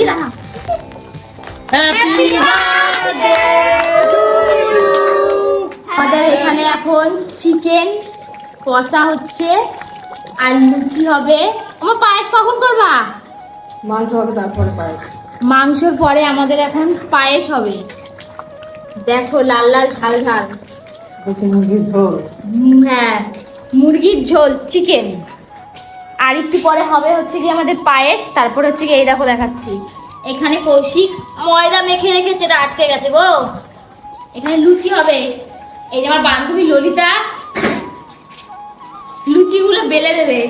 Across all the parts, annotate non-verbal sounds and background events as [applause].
এই দাঁড়া হ্যাপি আমাদের এখানে এখন চিকেন কষা হচ্ছে আর লুচি হবে। আমার পায়েস কখন করবা? মাংস হবে তারপরে পায়েস। মাংসর পরে আমাদের এখন পায়েস হবে। দেখো লাল লাল ঝাল ঝাল। মুরগির ঝোল। হ্যাঁ মুরগির ঝোল চিকেন আর একটু পরে হবে হচ্ছে কি আমাদের পায়েস তারপর হচ্ছে কি এই দেখো দেখাচ্ছি। এখানে কৌশিক ময়দা মেখে রেখেছে এটা আটকে গেছে গো। এখানে লুচি হবে। এই যে আমার বান্ধবী ললিতা লুচিগুলো বেলে দেবে।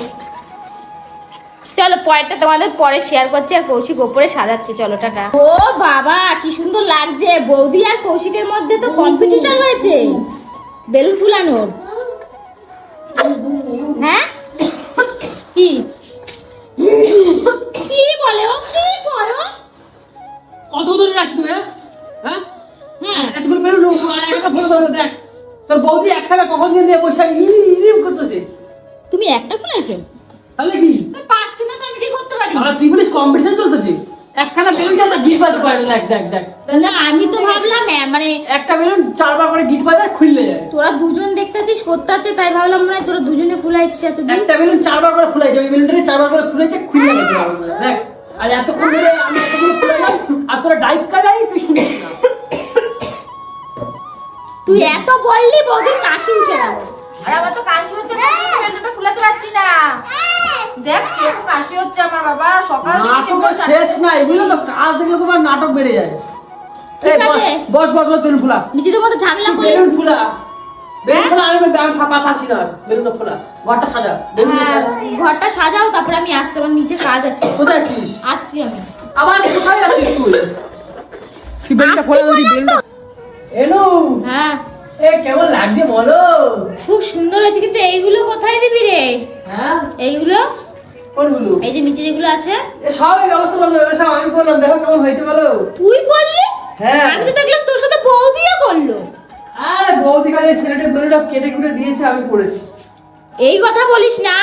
চলো পরেরটা তোমাদের পরে শেয়ার করছি আর কৌশিক ওপরে সাজাচ্ছে। চলো টাটা। ও বাবা কি সুন্দর লাগছে। বৌদি আর কৌশিকের মধ্যে তো কম্পিটিশন হয়েছে। বেলুন ফুলানোর। কখন দিয়ে নিয়ে বসে ইম করতেছে। তুমি একটা ফুলাইছো তাহলে কি? পাচ্ছি না তো আমি কি করতে পারি? আর তুই বলিস কম্পিটিশন চলতেছে। একখানা বেলুন চালা গিট বাজতে পারে না, দেখ দেখ দেখ। না আমি তো ভাবলাম হ্যাঁ, মানে একটা বেলুন চারবার করে গিট বাজে খুললে যায়। তোরা দুজন দেখতেছিস করতে আছে তাই ভাবলাম মনে হয় তোরা দুজনে ফুলাইছিস এতদিন। একটা বেলুন চারবার করে ফুলাইছে ওই বেলুনটাকে চারবার করে ফুলেছে খুলে গেছে দেখ আর এতক্ষণ ধরে আমি এতগুলো ফুলাইলাম আর তোরা ডাইভ কাজাই তুই শুনিস না। তুই এত বললি বৌদির কাশি উঠে গেল। আরে আমার তো কাশি হচ্ছে না ফুলাতে পারছি না। দেখ কেমন কাশি হচ্ছে আমার বাবা সকাল থেকে শেষ নাই বুঝলে তো? কাজ দেখলে তোমার নাটক বেড়ে যায়। ঠিক আছে। বস বস বস বেলুন ফুলা। নিজেদের মতো ঝামেলা করে বেলুন ফুলা। বেলুন ফুলা আমি আমি ফাঁপা পাচ্ছি না বেলুনটা ফুলা। ঘরটা সাজা। হ্যাঁ, ঘরটা সাজাও তারপরে আমি আসছি। আমার নিচে কাজ আছে। কোথায় আছিস? আসছি আমি। আবার কোথায় আছিস তুই? দিবি এনু হ্যাঁ। এ কেমন লাগছে বলো? খুব সুন্দর হয়েছে কিন্তু এইগুলো কোথায় দিবি রে? হ্যাঁ? এইগুলো? কোনগুলো? এই যে নিচে যেগুলো আছে। এ সব এই ব্যবস্থা করল সব আমি করলাম দেখো কেমন হয়েছে বলো। তুই করলি হ্যাঁ। আমি তো দেখলাম তোর সাথে বৌদিও করল আরে বৌদি খালি ছেলেটা বেলুনটা কেটে কুটে দিয়েছে আমি করেছি এই কথা বলিস না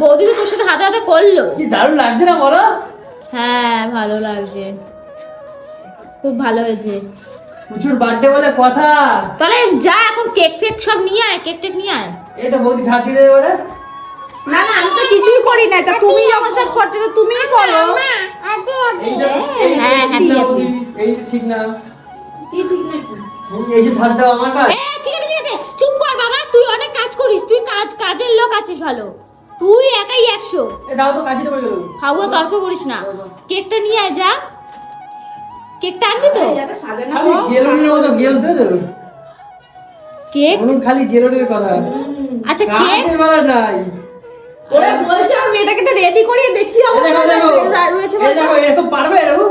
বৌদি তো তোর সাথে হাতে হাতে করল। কি দারুণ লাগছে না বলো? হ্যাঁ ভালো লাগছে। খুব ভালো হয়েছে। প্রচুর বার্থডে বলে কথা। তাহলে যা এখন কেক ফেক সব নিয়ে আয় কেক টেক নিয়ে আয়। এই তো বৌদি দিয়ে দেবে বলে। না না আমি তো কিছুই করি না তা তুমি যখন সব করছ তো তুমিই করো। হ্যাঁ, ঠিক না এই যে ঠিক না। কি ঠিক নাকি এই যে ধার দাও আমার কাজ। ঠিক আছে ঠিক আছে চুপ কর বাবা তুই অনেক কাজ করিস তুই কাজ কাজের লোক আছিস ভালো। তুই একাই একশো। দাও তো কাজে তর্ক করিস না। কেকটা নিয়ে আয় যা। কেকটা আনবি তো? খালি গেলনের মতো গেল তো কেক? বলুন খালি গেলনের কথা। আচ্ছা কেক? নাই। ওরে বলছে আমার মেয়েটাকে তো রেডি করিয়ে দেখছি অবস্থা দেখো দেখো। রয়েছে এই দেখো এরকম পারবে এরকম?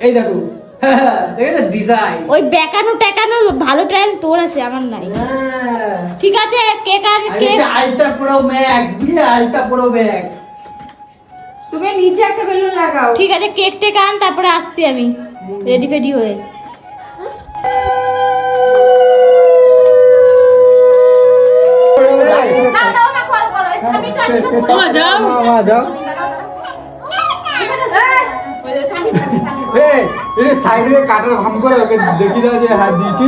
এই দেখো। [laughs] ওই বেকানো টেকানো ভালো ট্রেন তোর আছে আমার নাই। হ্যাঁ। ঠিক আছে কেক আর কেক। হচ্ছে আলট্রা প্রো ম্যাক্স বুঝলে? আলট্রা প্রো ম্যাক্স তুমি নিচে একটা বেলুন লাগাও। ঠিক আছে কেক টেক আন তারপরে আসছি আমি। রেডি ফেডি হয়ে। না দাও না করো করো এই আমি কাশি না তোমার যাও যাও এই, এ সাইডে কাটার ভাম করে ওকে দেখি দাও যে হাত দিয়েছি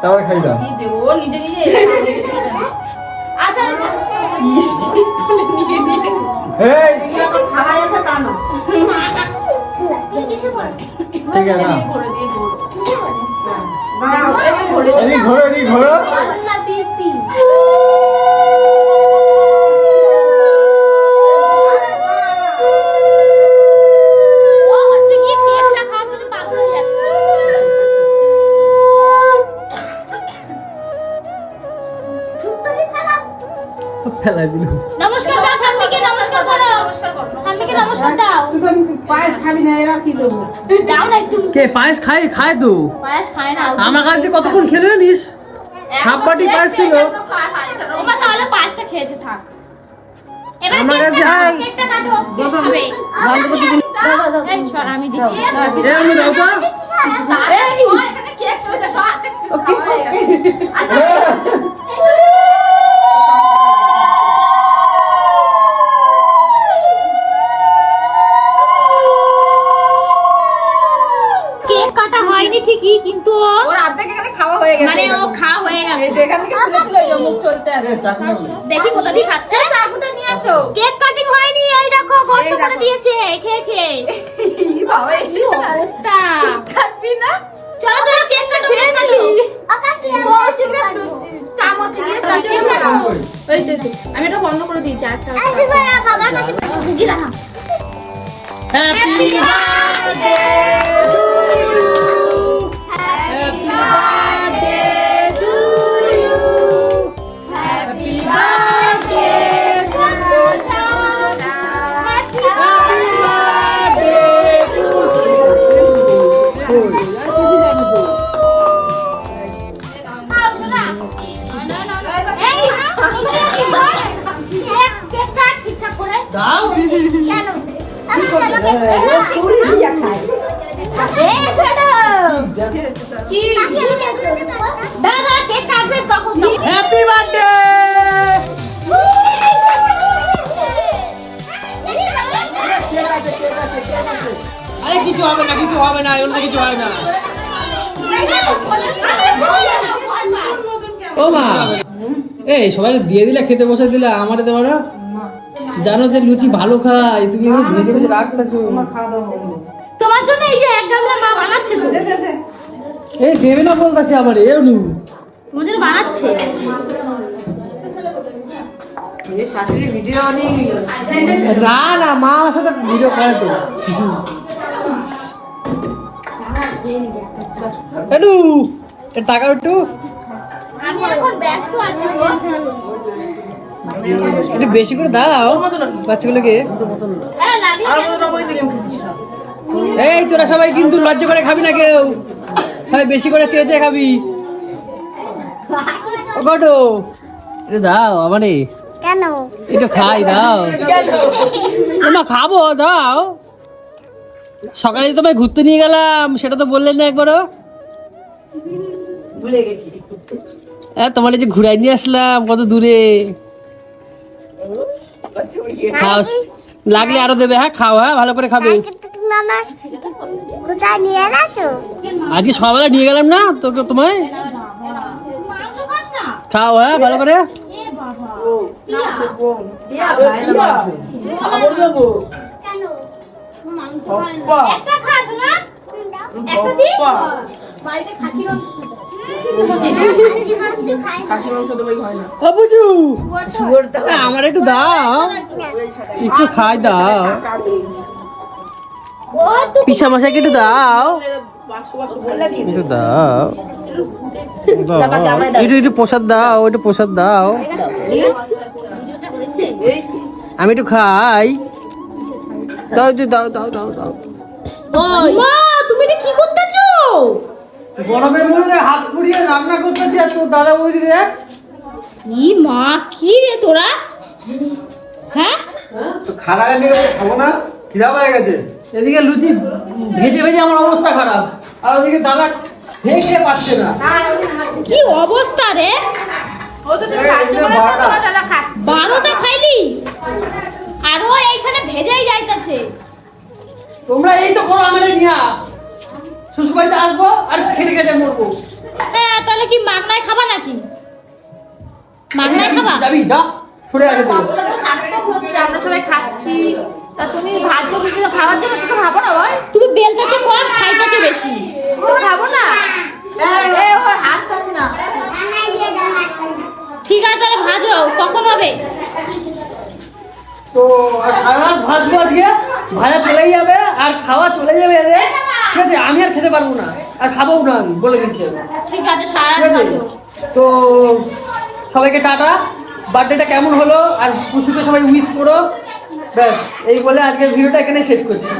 তারপর খাই দাও। কি দেবো? ও নিজে নিজে আচ্ছা নিজে নিজে এই। খাওয়া যাবে তা না। ঠিক আছে ও হচ্ছে কি কেকটা খাওয়ার জন্য পাগল হয়ে যাচ্ছে ফেলা দিল নমস্কার দাও ঠাম্মিকে নমস্কার করো ঠাম্মিকে নমস্কার দাও পায়েস খাবি না এরা কি দেবো দাও না একটু কে পায়েস খাই খায় তো পায়েস খায় না আমার কাছে কতক্ষণ খেলে নিস হাফ বাটি পায়েস খেলো ওমা তাহলে পায়েসটা খেয়েছে থাক আমার কাছে কেকটা আর- কেকটা কাটো কেক খাবে এই সর আমি দিচ্ছি আমি দাও তো খাইনি ঠিকই কিন্তু ও ওর অর্ধেক এখানে খাওয়া হয়ে গেছে। মানে ও খাওয়া হয়ে গেছে। এখান থেকে তুলে তুলে যে মুখ চলতে আছে। দেখি কোথা দিয়ে খাচ্ছে। এই চাকুটা নিয়ে আসো। কেক কাটিং হয়নি এই দেখো গর্ত করে দিয়েছে খেয়ে খেয়ে। বাবা কি অবস্থা? কাটবি না? চলো চলো কেক কাটো কেক কাটো। বড়শিকে চামচ দিয়ে কাটো। ওই যে যে, আমি এটা বন্ধ করে দিয়েছি আর একটা- হ্যাপি বার্থডে দাও। কি? হ্যাপি বার্থডে আরে কিছু হবে না কিছু হবে না এগুলো কিছু হয় না। ও মা। এই সবাই দিয়ে দিলে খেতে বসে দিলে আমার দেবো না জানো যে লুচি ভালো খাই তুমি ভেজে ভেজে রাখতেছো তোমার জন্য এই যে এক গামলা মা বানাচ্ছে তো। এই দেবে না বলতেছে আমার এ নু তোমার জন্য বানাচ্ছে। শাশুড়ি ভিডিও নিয়ে না না মা আমার সাথে ভিডিও করে তো। এনু টাকা একটু। আমি এখন ব্যস্ত আছি গো একটু বেশি করে দাও। বাচ্চাগুলোকে। এই তোরা সবাই কিন্তু লজ্জা করে খাবি না কেউ। সবাই বেশি করে চেয়ে চেয়ে খাবি। ও গটো এটা দাও আমারে। কেন? এটা খাই দাও। না খাব দাও। সকালে যে তোমায় ঘুরতে নিয়ে গেলাম সেটা তো বললেন না একবারও। ভুলে গেছি। হ্যাঁ তোমার এই যে ঘুরাই নিয়ে আসলাম কত দূরে। খাও লাগলে আরও দেবে হ্যাঁ খাও হ্যাঁ ভালো করে খাবে। আজকে সকালে নিয়ে গেলাম না তোকে তোমায়? মাংস খাস না খাও হ্যাঁ ভালো করে। একটা খাস না একটা বাড়িতে খাসি হয় আমার একটু দাও। একটু খাই দাও। পিসা মশাইকে একটু দাও। একটু দাও। দাও। একটু একটু প্রসাদ দাও একটু প্রসাদ দাও। আমি একটু খাই। দাও দাও দাও দাও দাও। তুমি কি করতেছো? গরমের মধ্যে হাত পুড়িয়ে রান্না করতেছি আর তোর দাদা বৌদি দেখ ই মা কি রে তোরা? হ্যাঁ? খানা খাব না? খিদা পেয়ে গেছে। এদিকে লুচি ভেজে ভেজে আমার অবস্থা খারাপ। আর ওদিকে দাদা খেয়ে খেয়ে পাচ্ছে না। কি অবস্থা রে? ও তো তুমি খাচ্ছো বলে দাদা বারোটা খাইলি? আরও এইখানে ভেজাই যাইতাছে। তোমরা এই তো করো আমাদের নিয়া। শ্বশুর বাড়িতে আসব আর খেটে খেটে মরবো। হ্যাঁ তাহলে কি মাগনায় খাবা নাকি? মাগনায় খাবা? যাবি যা আগে তো স্বাস্থ্য হচ্ছে আমরা সবাই খাচ্ছি। তা তুমি ভাজ্য কিছু খাওয়ার জন্য? তুমি খাব না বল তুমি বেলতাছো কম খাইতাছো বেশি। খাব না? ওর হাত পাচ্ছে না। ঠিক আছে তাহলে ভাজো কখন হবে? তো সারা ভাজবো আজকে ভাজা চলেই যাবে আর খাওয়া চলে যাবে এদের ঠিক আছে আমি আর খেতে পারব না। আর খাব না আমি বলে দিচ্ছি। ঠিক আছে তো সবাইকে টাটা। বার্থডেটা কেমন হলো? আর খুশিতে সবাই উইশ করো। ব্যাস এই বলে আজকের ভিডিওটা এখানে শেষ করছি।